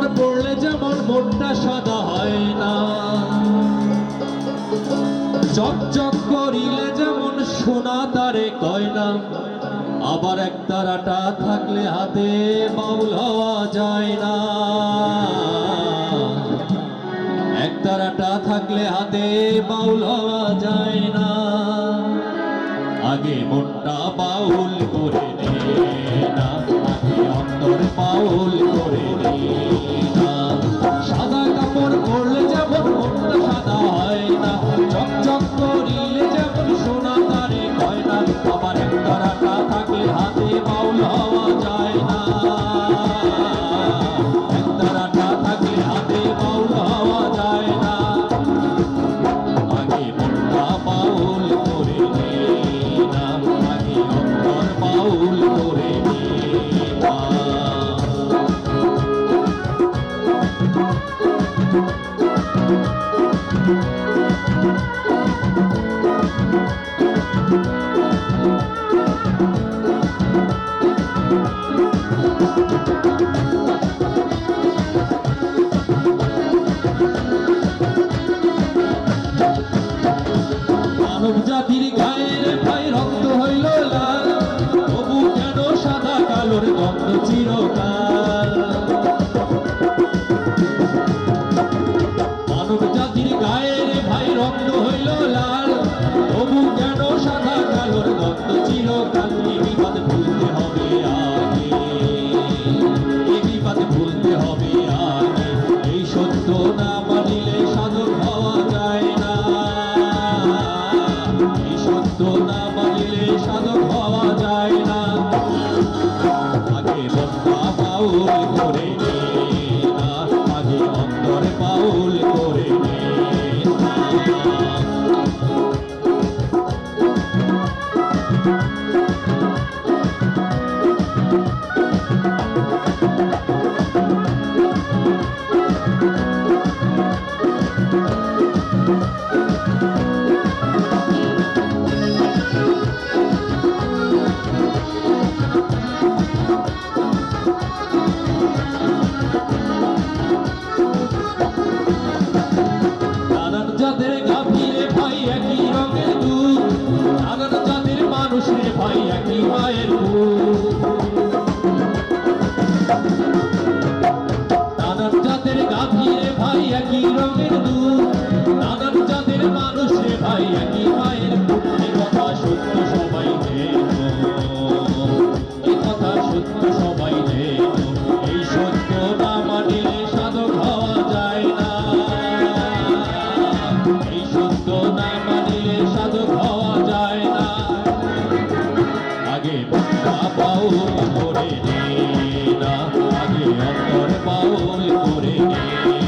কাপড় পড়লে যেমন মনটা সাদা হয় না। চকচক করিলে যেমন সোনা তারে কয় না। আবার এক তারাটা থাকলে হাতে বাউল হওয়া যায় না। এক তারাটা থাকলে হাতে বাউল হওয়া যায় না। আগে মনটা বাউল করে না। জাতি azul. একটি মায়ের দাদার ভাই একই রঙের দুধ। দাদার জাতের মানুষে ভাই একই মায়ের কথা সত্য সবাই পাউল করে না আগে অন্তর পাউল করে না